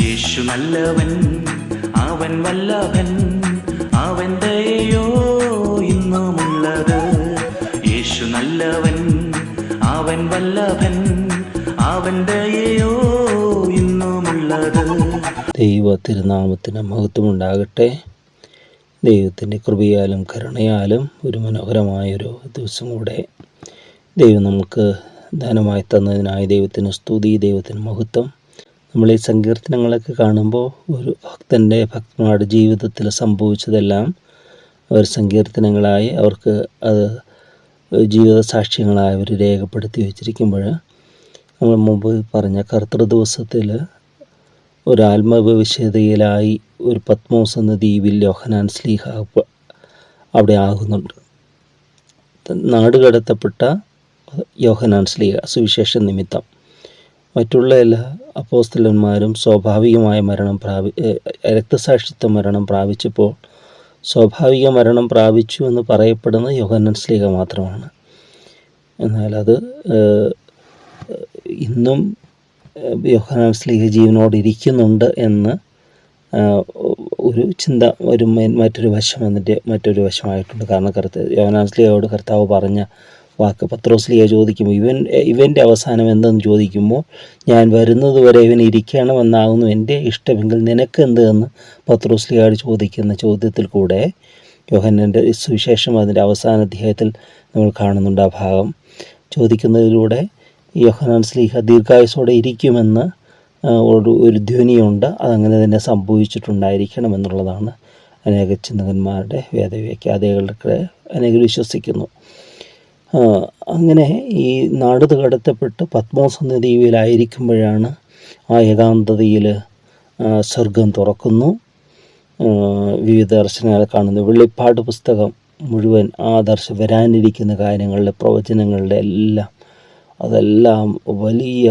യേശു നല്ലവൻ അവൻ വല്ലഭൻ അവൻ ദയോ ഇന്നുമുള്ളത്. യേശു നല്ലവൻ അവൻ വല്ലഭൻ അവൻ ദയോ ഇന്നുമുള്ളത്. ദൈവ തിരുനാമത്തിന് മഹത്വമുണ്ടാകട്ടെ. ദൈവത്തിന്റെ കൃപയാലും കരുണയാലും ഒരു മനോഹരമായൊരു ദിവസം കൂടെ ദൈവം നമുക്ക് ദാനമായി തന്നതിനായി ദൈവത്തിന് സ്തുതി ദൈവത്തിന് മഹത്വം. നമ്മൾ ഈ സങ്കീർത്തനങ്ങളൊക്കെ കാണുമ്പോൾ ഒരു ഭക്തന്റെ ഭക്തന്മാരുടെ ജീവിതത്തിൽ സംഭവിച്ചതെല്ലാം അവർ സങ്കീർത്തനങ്ങളായി അവർക്ക് അത് ജീവിത സാക്ഷ്യങ്ങളായി അവർ രേഖപ്പെടുത്തി വച്ചിരിക്കുമ്പോൾ നമ്മൾ മുമ്പ് പറഞ്ഞ കർത്തൃ ദിവസത്തിൽ ഒരു ആത്മവിശുദ്ധയിലായി ഒരു പത്മോസ് എന്ന ദ്വീപിൽ യോഹനാൻ സ്ലീഹ അവിടെ ആകുന്നുണ്ട്. നാട് കടത്തപ്പെട്ട യോഹനാൻ സ്ലീഹ സുവിശേഷ നിമിത്തം. മറ്റുള്ള എല്ലാ അപ്പോസ്തലന്മാരും സ്വാഭാവികമായ മരണം പ്രാപി രക്തസാക്ഷിത്വ മരണം പ്രാപിച്ചപ്പോൾ സ്വാഭാവിക മരണം പ്രാപിച്ചു എന്ന് പറയപ്പെടുന്ന യോഹന്നൻ സ്ലീഹ മാത്രമാണ്. എന്നാൽ അത് ഇന്നും യോഹന്നൻ സ്ലീഹ ജീവനോട് ഇരിക്കുന്നുണ്ട് എന്ന് ഒരു ചിന്ത ഒരു മറ്റൊരു വശം എന്നിട്ട് മറ്റൊരു വശമായിട്ടുണ്ട്. കാരണം കർത്ത യോഹനാൻ സ്ലീഹയോട് കർത്താവ് പറഞ്ഞ വാക്ക് പത്രോസ്ലിയ ചോദിക്കുമ്പോൾ ഇവൻ ഇവന്റെ അവസാനം എന്തെന്ന് ചോദിക്കുമ്പോൾ ഞാൻ വരുന്നത് വരെ ഇവൻ ഇരിക്കണമെന്നാകുന്നു. എന്റെ ഇഷ്ടമെങ്കിൽ നിനക്ക് എന്ത് എന്ന് പത്രോസ്ലിയോട് ചോദിക്കുന്ന ചോദ്യത്തിൽ കൂടെ യോഹന്നന്റെ സുവിശേഷം അതിന്റെ അവസാന അധ്യായത്തിൽ നമ്മൾ കാണുന്നുണ്ട് ആ ഭാഗം. ചോദിക്കുന്നതിലൂടെ യോഹനാൻ സ്ലീഹ ദീർഘായുസോടെ ഇരിക്കുമെന്ന് ഒരു ഒരു ധ്വനിയുണ്ട്. അതങ്ങനെ തന്നെ സംഭവിച്ചിട്ടുണ്ടായിരിക്കണം എന്നുള്ളതാണ് അനേക ചിന്തകന്മാരുടെ വേദവ്യാഖ്യാതകളുടെ അനേകർ വിശ്വസിക്കുന്നു. അങ്ങനെ ഈ നാട് കടത്തപ്പെട്ട് പത്മോസ് എന്ന ദ്വീപിലായിരിക്കുമ്പോഴാണ് ആ ഏകാന്തതയിൽ സ്വർഗം തുറക്കുന്നു. വിവിധ ദർശനങ്ങൾ കാണുന്നു. വെള്ളിപ്പാട് പുസ്തകം മുഴുവൻ ആ ദർശ വരാനിരിക്കുന്ന കാര്യങ്ങളുടെ പ്രവചനങ്ങളുടെ എല്ലാം അതെല്ലാം വലിയ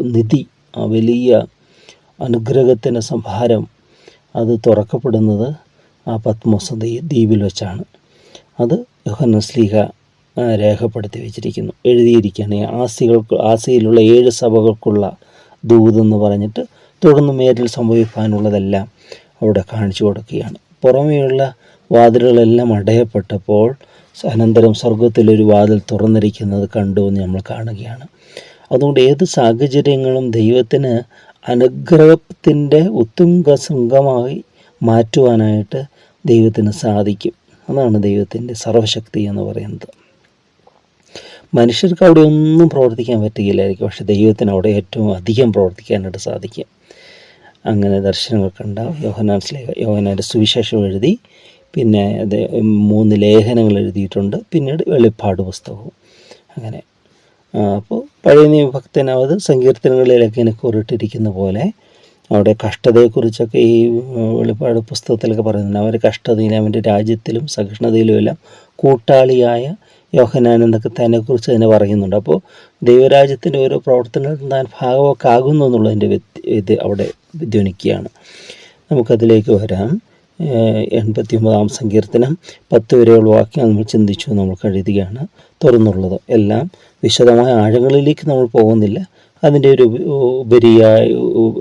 നിധി ആ വലിയ അനുഗ്രഹത്തിന്റെ സംഹാരം അത് തുറക്കപ്പെടുന്നത് ആ പത്മസന്ധി ദ്വീ- ദ്വീപിൽ വെച്ചാണ്. അത് യോഹന്നസ്ലീഹ രേഖപ്പെടുത്തി വെച്ചിരിക്കുന്നു. എഴുതിയിരിക്കുകയാണ്. ആസികൾക്ക് ആസിയിലുള്ള ഏഴ് സഭകൾക്കുള്ള ദൂതെന്ന് പറഞ്ഞിട്ട് തുടർന്ന് മേലിൽ സംഭവിക്കാനുള്ളതെല്ലാം അവിടെ കാണിച്ചു കൊടുക്കുകയാണ്. പുറമേയുള്ള വാതിലുകളെല്ലാം അടയപ്പെട്ടപ്പോൾ അനന്തരം സ്വർഗത്തിലൊരു വാതിൽ തുറന്നിരിക്കുന്നത് കണ്ടു എന്ന് നമ്മൾ കാണുകയാണ്. അതുകൊണ്ട് ഏത് സാഹചര്യങ്ങളും ദൈവത്തിന് അനുഗ്രഹത്തിന്റെ ഉത്തുംഗ ശൃംഗമായി മാറ്റുവാനായിട്ട് ദൈവത്തിന് സാധിക്കും. അതാണ് ദൈവത്തിന്റെ സർവശക്തി എന്ന് പറയുന്നത്. മനുഷ്യർക്ക് അവിടെ ഒന്നും പ്രവർത്തിക്കാൻ പറ്റുകയില്ലായിരിക്കും. പക്ഷെ ദൈവത്തിന് അവിടെ ഏറ്റവും അധികം പ്രവർത്തിക്കാനായിട്ട് സാധിക്കും അങ്ങനെ ദർശനങ്ങൾ കണ്ട യോഹനാൻ സ്ലേഖ യോഹനാന്റെ സുവിശേഷം എഴുതി പിന്നെ മൂന്ന് ലേഖനങ്ങൾ എഴുതിയിട്ടുണ്ട്. പിന്നീട് വെളിപ്പാട് പുസ്തകവും. അങ്ങനെ. അപ്പോൾ പഴയ നിയമഭക്തനാവത് സങ്കീർത്തനങ്ങളിലൊക്കെ എനിക്ക് കുറിട്ടിരിക്കുന്ന പോലെ അവിടെ കഷ്ടതയെക്കുറിച്ചൊക്കെ ഈ വെളിപ്പാട് പുസ്തകത്തിലൊക്കെ പറയുന്നുണ്ട്. അവർ കഷ്ടതയിലും അവന്റെ രാജ്യത്തിലും സഹിഷ്ണുതയിലും എല്ലാം കൂട്ടാളിയായ യോഹനാൻ എന്നൊക്കെ തന്നെക്കുറിച്ച് തന്നെ പറയുന്നുണ്ട്. അപ്പോൾ ദൈവരാജ്യത്തിന്റെ ഓരോ പ്രവർത്തനത്തിൽ താൻ ഭാഗമൊക്കെ ആകുന്നു എന്നുള്ളതിന്റെ ഇത് അവിടെ ധ്വനിക്കുകയാണ് നമുക്കതിലേക്ക് വരാം. എൺപത്തി ഒമ്പതാം സങ്കീർത്തനം പത്ത് വരെയുള്ള വാക്യം നമ്മൾ ചിന്തിച്ചു നമ്മൾ കഴുതുകയാണ് തുറന്നുള്ളത് എല്ലാം വിശദമായ ആഴങ്ങളിലേക്ക് നമ്മൾ പോകുന്നില്ല. അതിന്റെ ഒരു ഉപ- ഉപരിയായി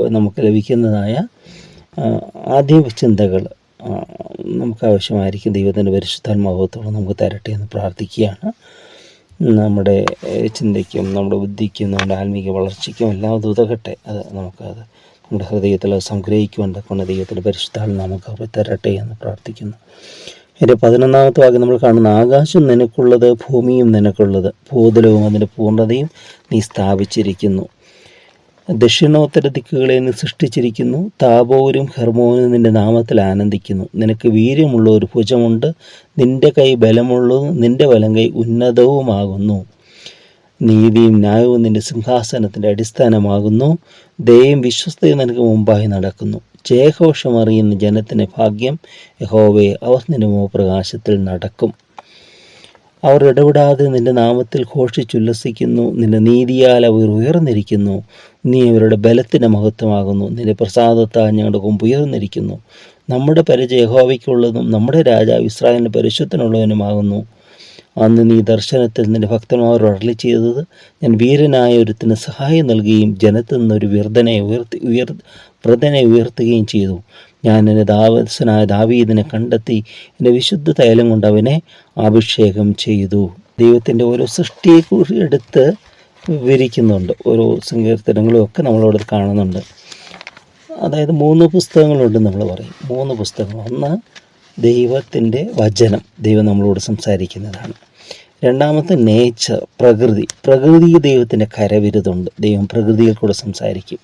നമുക്ക് ലഭിക്കുന്നതായ ആദ്യ ചിന്തകൾ നമുക്ക് ആവശ്യമായിരിക്കും ദൈവത്തിന്റെ പരിശുദ്ധാത്മാവത്തോളം നമുക്ക് തരട്ടെ എന്ന് പ്രാർത്ഥിക്കുകയാണ്. നമ്മുടെ ചിന്തയ്ക്കും നമ്മുടെ ബുദ്ധിക്കും നമ്മുടെ ആത്മീക വളർച്ചയ്ക്കും എല്ലാം ഉതകട്ടെ. അത് നമുക്കത് നമ്മുടെ ഹൃദയത്തിൽ സംഗ്രഹിക്കുവാൻ തക്കൊണ്ട് ദൈവത്തിന്റെ പരിശുദ്ധാൽ നമുക്ക് തരട്ടെ എന്ന് പ്രാർത്ഥിക്കുന്നു. എന്റെ പതിനൊന്നാമത്തെ വാക്യം നമ്മൾ കാണുന്ന. ആകാശം നിനക്കുള്ളത് ഭൂമിയും നിനക്കുള്ളത് ഭൂതലവും അതിന്റെ പൂർണതയും നീ സ്ഥാപിച്ചിരിക്കുന്നു. ദക്ഷിണോത്തര ദിക്കുകളെ നീ സൃഷ്ടിച്ചിരിക്കുന്നു. താപോരും ഹെർമോനും നിന്റെ നാമത്തിൽ ആനന്ദിക്കുന്നു. നിനക്ക് വീര്യമുള്ള ഒരു ഭുജമുണ്ട്. നിന്റെ കൈ ബലമുള്ളതും നിന്റെ വലം കൈ ഉന്നതവുമാകുന്നു. നീതിയും ന്യായവും നിന്റെ സിംഹാസനത്തിന്റെ അടിസ്ഥാനമാകുന്നു. ദയയും വിശ്വസ്തയും നിനക്ക് മുമ്പായി നടക്കുന്നു. ജയഘോഷമറിയുന്ന ജനത്തിന് ഭാഗ്യം യഹോവയെ അവർ നിന്റെ മുഖപ്രകാശത്തിൽ നടക്കും. അവർ ഇടപെടാതെ നിന്റെ നാമത്തിൽ ഘോഷിച്ചുല്ലസിക്കുന്നു നിന്റെ നീതിയാൽ അവർ ഉയർന്നിരിക്കുന്നു. നീ അവരുടെ ബലത്തിന്റെ മഹത്വമാകുന്നു. നിന്റെ പ്രസാദത്താൽ ഞങ്ങളുടെ കൊമ്പ് ഉയർന്നിരിക്കുന്നു. നമ്മുടെ പരിചയ യഹോവയ്ക്കുള്ളതും നമ്മുടെ രാജാവ് ഇസ്രായേലിന്റെ പരിശുദ്ധനുള്ളവനുമാകുന്നു. അന്ന് നീ ദർശനത്തിൽ നിന്റെ ഭക്തന്മാരോട് അരളി ചെയ്തത് ഞാൻ വീരനായ ഒരുത്തിന് സഹായം നൽകുകയും ജനത്തിൽ നിന്നൊരു വ്യർദ്ധനെ ഉയർത്തി ഉയർ വ്രതനെ ഉയർത്തുകയും ചെയ്തു. ഞാൻ എന്റെ ദാവത്സനായ ദാവീദിനെ കണ്ടെത്തി എന്റെ വിശുദ്ധ തൈലം കൊണ്ട് അവനെ അഭിഷേകം ചെയ്തു. ദൈവത്തിന്റെ ഓരോ സൃഷ്ടിയെക്കുറിച്ച് എടുത്ത് വിവരിക്കുന്നുണ്ട്. ഓരോ സങ്കീർത്തനങ്ങളും ഒക്കെ നമ്മളവിടെ കാണുന്നുണ്ട്. അതായത് മൂന്ന് പുസ്തകങ്ങളുണ്ട് നമ്മൾ പറയും. മൂന്ന് പുസ്തകങ്ങൾ. ഒന്ന് ദൈവത്തിന്റെ വചനം. ദൈവം നമ്മളോട് സംസാരിക്കുന്നതാണ്. രണ്ടാമത്തെ നേച്ചർ പ്രകൃതി. പ്രകൃതി ദൈവത്തിന്റെ കരവിരുതുണ്ട്. ദൈവം പ്രകൃതിയിൽ കൂടെ സംസാരിക്കും.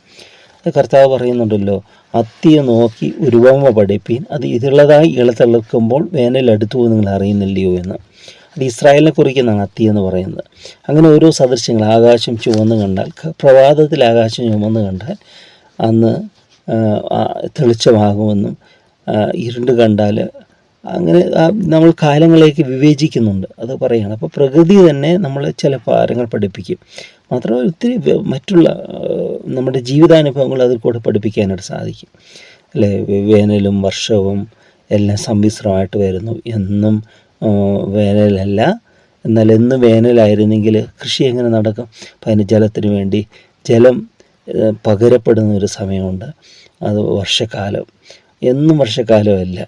കർത്താവ് പറയുന്നുണ്ടല്ലോ അത്തിയെ നോക്കി ഉപമ പഠിപ്പീൻ അത് ഇതുള്ളതായി ഇളത്തിളക്കുമ്പോൾ വേനൽ അടുത്തു നിങ്ങൾ അറിയുന്നില്ലയോ എന്ന്. അത് ഇസ്രായേലിനെ കുറിക്കുന്നതാണ് അത്തി എന്ന് പറയുന്നത്. അങ്ങനെ ഓരോ സദൃശ്യങ്ങൾ ആകാശം ചുവന്ന് കണ്ടാൽ പ്രഭാതത്തിൽ ആകാശം ചുവന്ന് കണ്ടാൽ അന്ന് തെളിച്ചമാകുമെന്നും ഇരുണ്ട് കണ്ടാൽ അങ്ങനെ നമ്മൾ കാലങ്ങളേക്ക് വിവേചിക്കുന്നുണ്ട്. അത് പറയുകയാണ് അപ്പോൾ പ്രകൃതി തന്നെ നമ്മൾ ചില പാരങ്ങൾ പഠിപ്പിക്കും. മാത്രമല്ല ഒത്തിരി മറ്റുള്ള നമ്മുടെ ജീവിതാനുഭവങ്ങൾ അതിൽ കൂടെ പഠിപ്പിക്കാനായിട്ട് സാധിക്കും. അല്ലേ? വേനലും വർഷവും എല്ലാം സമ്മിശ്രമായിട്ട് വരുന്നു. എന്നും വേനലല്ല. എന്നാൽ എന്ന് വേനലായിരുന്നെങ്കിൽ കൃഷി എങ്ങനെ നടക്കും? അപ്പം അതിന് ജലത്തിന് വേണ്ടി ജലം പകരപ്പെടുന്ന ഒരു സമയമുണ്ട്. അത് വർഷക്കാലം. എന്നും വർഷക്കാലമല്ല.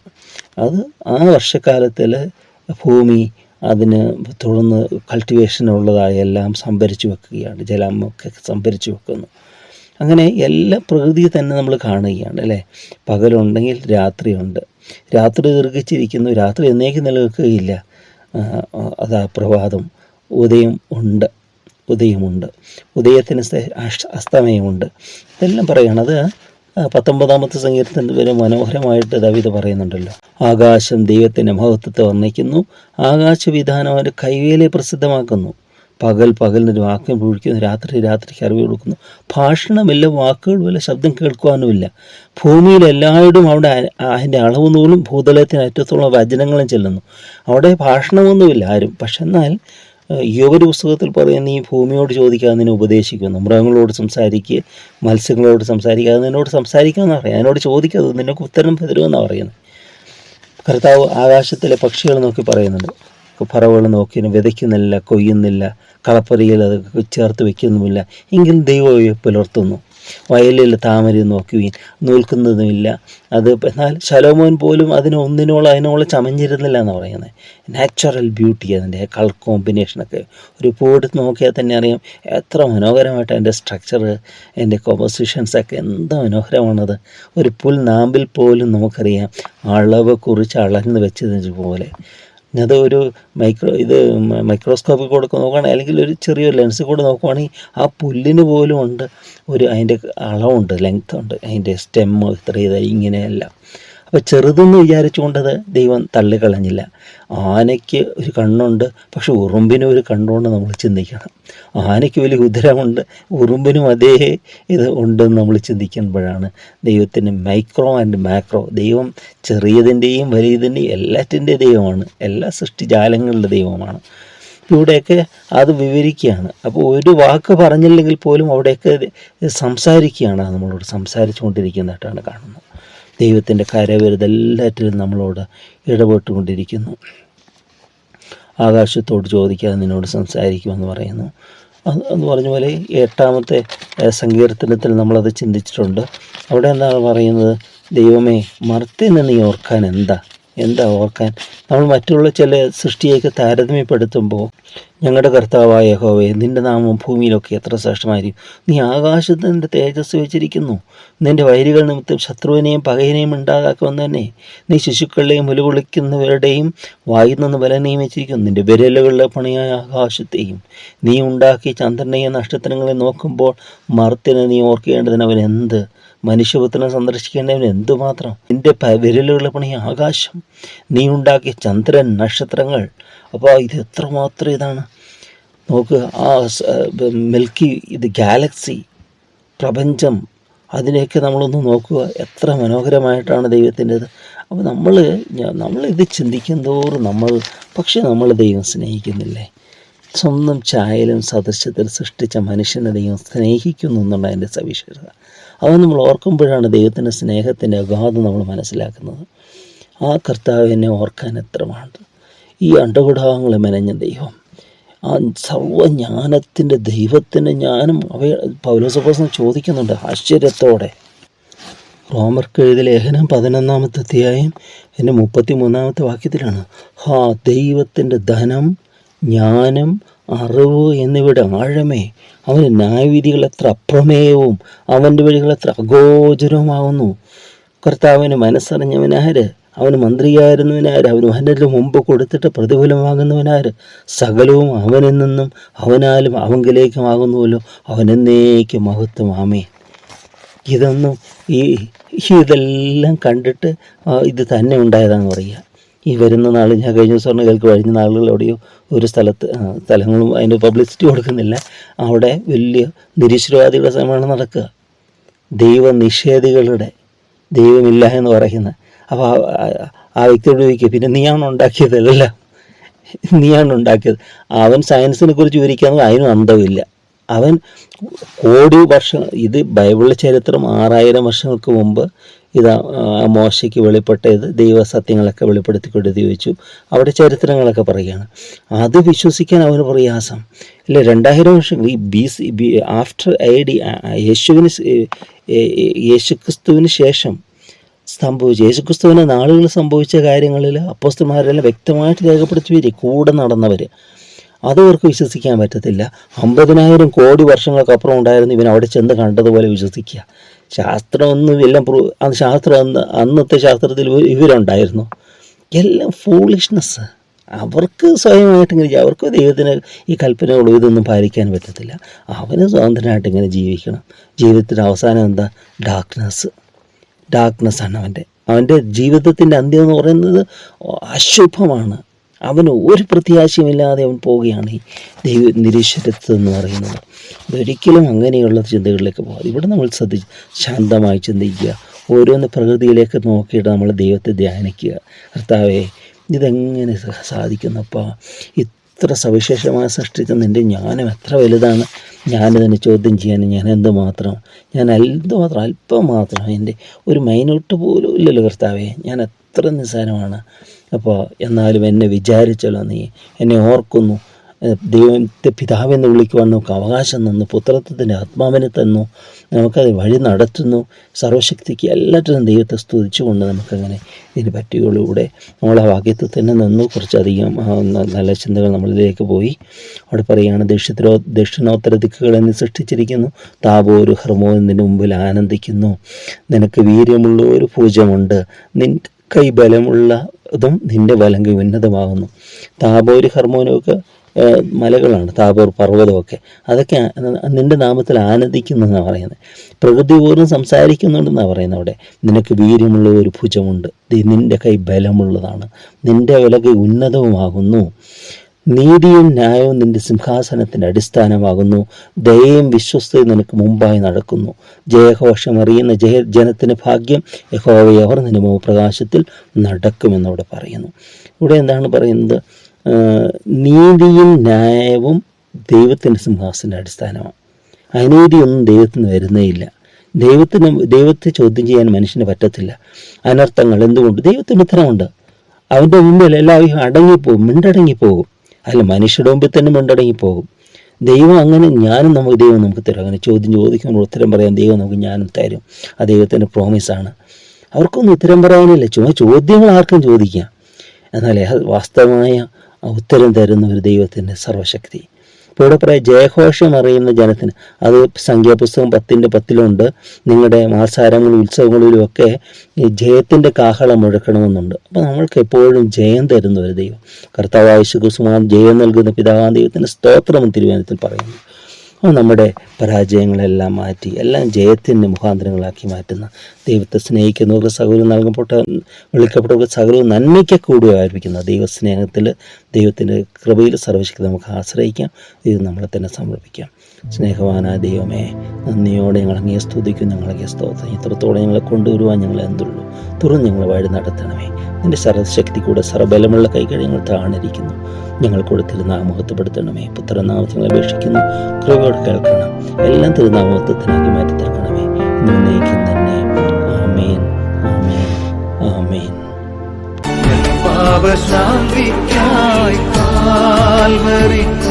അത് ആ വർഷക്കാലത്തിൽ ഭൂമി അതിന് തുടർന്ന് കൾട്ടിവേഷൻ ഉള്ളതായി എല്ലാം സംഭരിച്ചു വെക്കുകയാണ്. ജലം ഒക്കെ സംഭരിച്ചു വെക്കുന്നു. അങ്ങനെ എല്ലാ പ്രകൃതിയെ തന്നെ നമ്മൾ കാണുകയാണ് അല്ലേ? പകലുണ്ടെങ്കിൽ രാത്രിയുണ്ട്. രാത്രി ദീർഘിച്ചിരിക്കുന്നു രാത്രി എന്നേക്ക് നിലനിൽക്കുകയില്ല. അതാ പ്രഭാതം. ഉദയം ഉണ്ട് ഉദയമുണ്ട്. ഉദയത്തിന് അസ്തമയമുണ്ട്. ഇതെല്ലാം പറയുകയാണ് അത് പത്തൊമ്പതാമത്തെ സങ്കീർത്തനത്തിൽ വരെ? മനോഹരമായിട്ട് ദവിത പറയുന്നുണ്ടല്ലോ. ആകാശം ദൈവത്തിന്റെ മഹത്വത്തെ വർണിക്കുന്നു. ആകാശവിധാനം അവന്റെ കൈവേലെ പ്രസിദ്ധമാക്കുന്നു. പകൽ പകലിനൊരു വാക്യം പൊഴിക്കുന്നു രാത്രി രാത്രിക്ക് അറിവ് കൊടുക്കുന്നു. ഭാഷണമില്ല വാക്കുകളുമില്ല ശബ്ദം കേൾക്കുവാനുമില്ല. ഭൂമിയിൽ എല്ലായിടും അവിടെ അതിന്റെ അളവ് നൂലും ഭൂതലത്തിന് അറ്റത്തോളം വചനങ്ങളും ചെല്ലുന്നു. അവിടെ ഭാഷണമൊന്നുമില്ല ആരും. പക്ഷെ എന്നാൽ യോഗ പുസ്തകത്തിൽ പറയുന്ന ഈ ഭൂമിയോട് ചോദിക്കാതിനെ ഉപദേശിക്കുന്നു. മൃഗങ്ങളോട് സംസാരിക്കുക മത്സ്യങ്ങളോട് സംസാരിക്കുക അത് നിന്നോട് സംസാരിക്കാമെന്ന് പറയാം അതിനോട് ചോദിക്കാതെ നിനക്ക് ഉത്തരം തരുമെന്നാണ് പറയുന്നത്. കർത്താവ് ആകാശത്തിലെ പക്ഷികൾ നോക്കി പറയുന്നുണ്ട്. പറവുകൾ നോക്കി വിതയ്ക്കുന്നില്ല കൊയ്യുന്നില്ല. കളപ്പരിയിൽ അത് ചേർത്ത് വയ്ക്കുന്നുമില്ല എങ്കിലും ദൈവം പുലർത്തുന്നു വയലിൽ താമര നോക്കുകയും നോൽക്കുന്നതുമില്ല. അത് എന്നാൽ ശലോമോൻ പോലും അതിന് ഒന്നിനോളം അതിനോളം ചമഞ്ഞിരുന്നില്ല എന്ന് പറയുന്നത് നാച്ചുറൽ ബ്യൂട്ടി അതിന്റെ കളർ കോമ്പിനേഷനൊക്കെ ഒരു പോയിട്ട് നോക്കിയാൽ തന്നെ അറിയാം എത്ര മനോഹരമായിട്ട് അതിന്റെ സ്ട്രക്ചർ അതിന്റെ കോമ്പോസിഷൻസൊക്കെ എന്ത് മനോഹരമാണത്. ഒരു പുൽ നാമ്പിൽ പോലും നമുക്കറിയാം അളവ് കുറിച്ച് അളന്ന് വെച്ചതിന് പോലെ അത് ഒരു മൈക്രോ ഇത് മൈക്രോസ്കോപ്പിൽ കൂടെ നോക്കുകയാണെങ്കിൽ അല്ലെങ്കിൽ ഒരു ചെറിയൊരു ലെൻസ് കൂടെ നോക്കുവാണെങ്കിൽ ആ പുല്ലിന് പോലും ഉണ്ട് ഒരു അതിന്റെ അളവുണ്ട് ലെങ്ത് ഉണ്ട് അതിന്റെ സ്റ്റെമ്മ് ഇത്ര ഇതായി ഇങ്ങനെയല്ല. അപ്പോൾ ചെറുതെന്ന് വിചാരിച്ചുകൊണ്ടത് ദൈവം തള്ളിക്കളഞ്ഞില്ല. ആനയ്ക്ക് ഒരു കണ്ണുണ്ട് പക്ഷെ ഉറുമ്പിനും ഒരു കണ്ണുകൊണ്ട് നമ്മൾ ചിന്തിക്കണം. ആനയ്ക്ക് വലിയ ഉദരമുണ്ട് ഉറുമ്പിനും അതേ ഇത് ഉണ്ടെന്ന് നമ്മൾ ചിന്തിക്കുമ്പോഴാണ് ദൈവത്തിന് മൈക്രോ ആൻഡ് മാക്രോ ദൈവം ചെറിയതിന്റെയും വലിയതിന്റെയും എല്ലാറ്റിന്റെ ദൈവമാണ് എല്ലാ സൃഷ്ടിജാലങ്ങളുടെ ദൈവമാണ്. ഇവിടെയൊക്കെ അത് വിവരിക്കുകയാണ്. അപ്പോൾ ഒരു വാക്ക് പറഞ്ഞില്ലെങ്കിൽ പോലും അവിടെയൊക്കെ സംസാരിക്കുകയാണ് നമ്മളോട് സംസാരിച്ചുകൊണ്ടിരിക്കുന്നതായിട്ടാണ് കാണുന്നത്. ദൈവത്തിന്റെ കരവരുത് എല്ലാറ്റിലും നമ്മളോട് ഇടപെട്ടുകൊണ്ടിരിക്കുന്നു. ആകാശത്തോട് ചോദിക്കാതെ നിന്നോട് സംസാരിക്കുമെന്ന് പറയുന്നു. എന്ന് പറഞ്ഞ പോലെ എട്ടാമത്തെ സങ്കീർത്തനത്തിൽ നമ്മളത് ചിന്തിച്ചിട്ടുണ്ട്. അവിടെ എന്താണ് പറയുന്നത്? ദൈവമേ മർത്തിനെ നീ ഓർക്കാൻ എന്താ? എന്താ ഓർക്കാൻ? നമ്മൾ മറ്റുള്ള ചില സൃഷ്ടിയൊക്കെ താരതമ്യപ്പെടുത്തുമ്പോൾ ഞങ്ങളുടെ കർത്താവായ ഹോവേ നിന്റെ നാമം ഭൂമിയിലൊക്കെ എത്ര ശ്രേഷ്ഠമായിരിക്കും. നീ ആകാശത്ത് നിന്റെ തേജസ് വെച്ചിരിക്കുന്നു. നിന്റെ വൈരികൾ നിമിത്തം ശത്രുവിനെയും പകയനെയും ഉണ്ടാകാക്കുമെന്ന് തന്നെ. നീ ശിശുക്കളുടെയും മുലകുളിക്കുന്നവരുടെയും വായിൽ നിന്ന് ബലം നിയമിച്ചിരിക്കുന്നു നിന്റെ വിരലുകളുടെ പണിയായ ആകാശത്തെയും നീ ഉണ്ടാക്കിയ ചന്ദ്രനെയും നക്ഷത്രങ്ങളെ നോക്കുമ്പോൾ മർത്തിനെ നീ ഓർക്കേണ്ടതിന് അവൻ എന്ത് മനുഷ്യപുത്രനെ സന്ദർശിക്കേണ്ടവന് എന്തുമാത്രം? നിന്റെ വിരലുകളെ പണി ആകാശം. നീ ഉണ്ടാക്കിയ ചന്ദ്രൻ നക്ഷത്രങ്ങൾ. അപ്പോൾ ഇത് എത്രമാത്രം ഇതാണ്? നോക്കുക ആ മിൽക്കി ഇത് ഗാലക്സി പ്രപഞ്ചം. അതിനെയൊക്കെ നമ്മളൊന്ന് നോക്കുക. എത്ര മനോഹരമായിട്ടാണ് ദൈവത്തിന്റെത്. അപ്പോൾ നമ്മൾ നമ്മളിത് ചിന്തിക്കും തോറും നമ്മൾ പക്ഷേ നമ്മൾ ദൈവം സ്നേഹിക്കുന്നില്ലേ? സ്വന്തം ചായലും സദൃശ്യത്തിൽ സൃഷ്ടിച്ച മനുഷ്യനെ ദൈവം സ്നേഹിക്കുന്നു എന്നുള്ള എന്റെ സവിശേഷത. അത് നമ്മൾ ഓർക്കുമ്പോഴാണ് ദൈവത്തിന്റെ സ്നേഹത്തിന്റെ അഗാധം നമ്മൾ മനസ്സിലാക്കുന്നത്. ആ കർത്താവ് എന്നെ ഓർക്കാൻ എത്രമാണ് ഈ അണ്ടകുടാവങ്ങൾ മെനഞ്ഞ ദൈവം. ആ സർവജ്ഞാനത്തിന്റെ ദൈവത്തിന്റെ ജ്ഞാനം അവ പൗലോസപ്പോസം ചോദിക്കുന്നുണ്ട് ആശ്ചര്യത്തോടെ. റോമർക്ക് എഴുതിയ ലേഖനം പതിനൊന്നാമത്തെ അധ്യായം എന്റെ മുപ്പത്തി മൂന്നാമത്തെ വാക്യത്തിലാണ്. ഹാ ദൈവത്തിന്റെ ധനം ജ്ഞാനം അറിവ് എന്നിവയുടെ ആഴമേ. അവന്റെ ന്യായവിധികൾ എത്ര അപ്രമേയവും അവന്റെ വഴികൾ എത്ര അഗോചരവുമാകുന്നു കർത്താവിന് മനസ്സറിഞ്ഞവനാര്? അവന് മന്ത്രിയായിരുന്നവനാര്? അവന് അവനെല്ലാം മുമ്പ് കൊടുത്തിട്ട് പ്രതിഫലം വാങ്ങുന്നവനാര് സകലവും അവനിൽ നിന്നും അവനാലും അവങ്കിലേക്കുമാകുന്നുവല്ലോ അവനെന്നേക്ക് മഹത്വം. ആമേ ഇതൊന്നും ഈ ഇതെല്ലാം കണ്ടിട്ട് ഇത് തന്നെ ഉണ്ടായതാണെന്ന് പറയുക. ഈ വരുന്ന നാൾ ഞാൻ കഴിഞ്ഞ ദിവസം കേൾക്ക് കഴിഞ്ഞ നാളുകൾ എവിടെയോ ഒരു സ്ഥലത്ത് സ്ഥലങ്ങളും അതിന്റെ പബ്ലിസിറ്റി കൊടുക്കുന്നില്ല. അവിടെ വലിയ നിരീശ്വരവാദികളുടെ സമയമാണ് നടക്കുക. ദൈവ നിഷേധികളുടെ ദൈവമില്ല എന്ന് പറയുന്ന. അപ്പോൾ ആ- വ്യക്തിയോട് ചോദിക്കുക പിന്നെ നീയാണ് ഉണ്ടാക്കിയതല്ല നീയാണ് ഉണ്ടാക്കിയത്. അവൻ സയൻസിനെ കുറിച്ച് വിവരിക്കാൻ അതിനും അന്തമില്ല അവൻ കോടി വർഷം ഇത് ബൈബിളിലെ ചരിത്രം ആറായിരം വർഷങ്ങൾക്ക് മുമ്പ് ഇത് മോശയ്ക്ക് വെളിപ്പെട്ടത് ദൈവസത്യങ്ങളൊക്കെ വെളിപ്പെടുത്തിക്കൊണ്ട് ചോദിച്ചു. അവിടെ ചരിത്രങ്ങളൊക്കെ പറയുകയാണ്. അത് വിശ്വസിക്കാൻ അവന് പ്രയാസം. ഇല്ല രണ്ടായിരം വർഷം ഈ B C B after I D യേശുവിന് യേശുക്രിസ്തുവിന് ശേഷം സംഭവിച്ചു. യേശുക്രിസ്തുവിന്റെ നാളുകൾ സംഭവിച്ച കാര്യങ്ങളിൽ അപ്പോസ്തന്മാരെല്ലാം വ്യക്തമായിട്ട് രേഖപ്പെടുത്തി വരും കൂടെ നടന്നവർ അതവർക്ക് വിശ്വസിക്കാൻ പറ്റത്തില്ല. അമ്പതിനായിരം കോടി വർഷങ്ങൾക്കപ്പുറം ഉണ്ടായിരുന്നു ഇവൻ അവിടെ ചെന്ന് കണ്ടതുപോലെ വിശ്വസിക്കുക. ശാസ്ത്രമൊന്നും എല്ലാം പ്രൂ- അത് ശാസ്ത്രം അന്ന് അന്നത്തെ ശാസ്ത്രത്തിൽ ഇവ- ഇവരുണ്ടായിരുന്നു. എല്ലാം ഫൂളിഷ്നെസ് അവർക്ക് സ്വയമായിട്ട് ഇങ്ങനെ അവർക്ക് ദൈവത്തിന് ഈ കൽപ്പനകളും ഇതൊന്നും പാലിക്കാൻ പറ്റത്തില്ല. അവന് സ്വതന്ത്രനായിട്ട് ഇങ്ങനെ ജീവിക്കണം. ജീവിതത്തിന്റെ അവസാനം എന്താ? ഡാർക്ക്നെസ് ഡാർക്ക്നെസ്സാണ് അവന്റെ. അവന്റെ ജീവിതത്തിന്റെ അന്ത്യം എന്ന് പറയുന്നത് അശുഭമാണ്. അവന് ഒരു പ്രത്യാശയുമില്ലാതെ അവൻ പോവുകയാണ് ഈ ദൈവ നിരീശ്വരത്വം എന്ന് പറയുന്നത്. ഒരിക്കലും അങ്ങനെയുള്ള ചിന്തകളിലേക്ക് പോകാതെ ഇവിടെ നമ്മൾ ശ്രദ്ധിച്ച് ശാന്തമായി ചിന്തിക്കുക. ഓരോന്ന് പ്രകൃതിയിലേക്ക് നോക്കിയിട്ട് നമ്മൾ ദൈവത്തെ ധ്യാനിക്കുക. കർത്താവേ ഇതെങ്ങനെ സാധിക്കുന്നപ്പാ? ഇത്ര സവിശേഷമായി സൃഷ്ടിച്ച നിന്റെ ജ്ഞാനം എത്ര വലുതാണ്? ഞാനിതിനെ ചോദ്യം ചെയ്യാൻ ഞാൻ എന്തുമാത്രം? ഞാൻ എന്തുമാത്രം? അല്പം മാത്രം. എന്റെ ഒരു മൈനോട്ട് പോലും ഇല്ലല്ലോ കർത്താവേ. ഞാൻ എത്ര നിസ്സാരമാണ്. അപ്പോൾ എന്നാലും എന്നെ വിചാരിച്ചല്ലോ നീ. എന്നെ ഓർക്കുന്നു. ദൈവത്തെ പിതാവെന്ന് വിളിക്കുവാൻ നമുക്ക് അവകാശം തന്നു. പുത്രത്വത്തിന്റെ ആത്മാവിനെ തന്നു. നമുക്കത് വഴി നടത്തുന്നു. സർവശക്തിക്ക് എല്ലാറ്റിനും ദൈവത്തെ സ്തുതിച്ചുകൊണ്ട് നമുക്കങ്ങനെ ഇതിന് പറ്റുകയുള്ളൂടെ നമ്മൾ ആ വാക്യത്തിൽ തന്നെ നിന്നു. കുറച്ചധികം നല്ല ചിന്തകൾ നമ്മളിലേക്ക് പോയി. അവിടെ പറയുകയാണ് ദക്ഷിണോ ദക്ഷിണോത്തര ദിക്കുകളെ നീ സൃഷ്ടിച്ചിരിക്കുന്നു. താപോ ഒരു ഹർമോ നിന്റെ മുമ്പിൽ ആനന്ദിക്കുന്നു. നിനക്ക് വീര്യമുള്ള ഒരു പൂജമുണ്ട് നിൻ കൈ ബലമുള്ളതും നിന്റെ വലങ്കി ഉന്നതമാകുന്നു. താബോരി ഹർമോനൊക്കെ മലകളാണ് താപോർ പർവതമൊക്കെ. അതൊക്കെ നിന്റെ നാമത്തിൽ ആനന്ദിക്കുന്നു എന്നാണ് പറയുന്നത്. പ്രകൃതി പോലും സംസാരിക്കുന്നുണ്ടെന്നാണ് പറയുന്നത് അവിടെ. നിനക്ക് വീര്യമുള്ള ഒരു ഭുജമുണ്ട്. നിന്റെ കൈ ബലമുള്ളതാണ്. നിന്റെ വിലകൈ ഉന്നതവുമാകുന്നു. നീതിയും ന്യായവും നിന്റെ സിംഹാസനത്തിന്റെ അടിസ്ഥാനമാകുന്നു. ദയയും വിശ്വസ്തയും നിനക്ക് മുമ്പായി നടക്കുന്നു. ജയഘോഷം അറിയുന്ന ജയ ജനത്തിന് ഭാഗ്യം യഹോവയവർ നിന്റെ പ്രകാശത്തിൽ നടക്കുമെന്നവിടെ പറയുന്നു. ഇവിടെ എന്താണ് പറയുന്നത്? നീതിയും ന്യായവും ദൈവത്തിന്റെ സിംഹാസന അടിസ്ഥാനമാണ്. അനീതിയൊന്നും ദൈവത്തിന് വരുന്നേയില്ല ദൈവത്തിന് ദൈവത്തെ ചോദ്യം ചെയ്യാൻ മനുഷ്യന് പറ്റത്തില്ല. അനർത്ഥങ്ങൾ എന്തുകൊണ്ട്? ദൈവത്തിന് ഉത്തരമുണ്ട്. അവന്റെ മുമ്പിൽ എല്ലാവരും അടങ്ങിപ്പോകും മിണ്ടടങ്ങിപ്പോകും. അല്ല മനുഷ്യരുടെ മുമ്പിൽ തന്നെ പോകും ദൈവം അങ്ങനെ ഞാനും നമുക്ക് ദൈവം നമുക്ക് തരും. അങ്ങനെ ചോദ്യം ചോദിക്കുമ്പോൾ ഉത്തരം പറയാൻ ദൈവം നമുക്ക് ഞാനും തരും. ആ ദൈവത്തിന്റെ പ്രോമിസാണ് അവർക്കൊന്നും ഉത്തരം പറയാനില്ല. ചുമ ചോദ്യങ്ങൾ ആർക്കും ചോദിക്കാം. എന്നാൽ വാസ്തവമായ ഉത്തരം തരുന്ന ഒരു ദൈവത്തിന്റെ സർവശക്തി പറയാം ജയഘോഷം അറിയുന്ന ജനത്തിന് അത് സംഖ്യാപുസ്തകം പത്തിന്റെ പത്തിലുണ്ട് നിങ്ങളുടെ മാസാരങ്ങളും ഉത്സവങ്ങളിലും ഒക്കെ ഈ ജയത്തിന്റെ കാഹളം മുഴക്കണമെന്നുണ്ട്. അപ്പോൾ നമ്മൾക്ക് എപ്പോഴും ജയം തരുന്ന ഒരു ദൈവം. കർത്താവ് കർത്താവായ കുസുമാൻ ജയം നൽകുന്ന പിതാവാൻ ദൈവത്തിന്റെ സ്തോത്രം തിരുവനന്തപുരത്തിൽ പറയുന്നു. നമ്മുടെ പരാജയങ്ങളെല്ലാം മാറ്റി എല്ലാം ജയത്തിന്റെ മുഖാന്തരങ്ങളാക്കി മാറ്റുന്ന ദൈവത്തെ സ്നേഹിക്കുന്നവർക്ക് സൗകര്യം നൽകപ്പെട്ട വിളിക്കപ്പെട്ടവർക്ക് സകലവും നന്മയ്ക്ക് കൂടി ആയിരിക്കുന്ന ദൈവസ്നേഹത്തിൽ ദൈവത്തിന്റെ കൃപയിൽ സർവശക്തി നമുക്ക് ആശ്രയിക്കാം. ഇത് നമ്മളെ തന്നെ സമർപ്പിക്കാം. സ്നേഹവാനായ ദൈവമേ നന്ദിയോടെ ഞങ്ങൾ അങ്ങേ സ്തുതിക്കും ഞങ്ങളെ സ്തോത്രം. ഇത്രത്തോടെ ഞങ്ങളെ കൊണ്ടുവരുവാൻ ഞങ്ങൾ എന്തുള്ളൂ? തുറന്ന് ഞങ്ങൾ വഴി നടത്തണമേ. നിന്റെ സർവശക്തി കൂടെ സർബലമുള്ള കൈകൾ ഞങ്ങൾ താണിരിക്കുന്നു. ഞങ്ങൾ കൂടെ തിരുനാമഹത്വപ്പെടുത്തണമേ പുത്രനാമത്തിൽ അപേക്ഷിക്കുന്നു. കൃപയോട് കേൾക്കണം. എല്ലാം തിരുനാമത്വത്തിനാക്കി മാറ്റി തീർക്കണമേ നിർണയിക്കും തന്നെ. ആമേൻ. ആമേൻ. ആമേൻ. പാപ പാപശാന്തിക്കായി കാൽവരി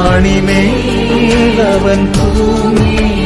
ஆணிமேல் அவன் தூங்கி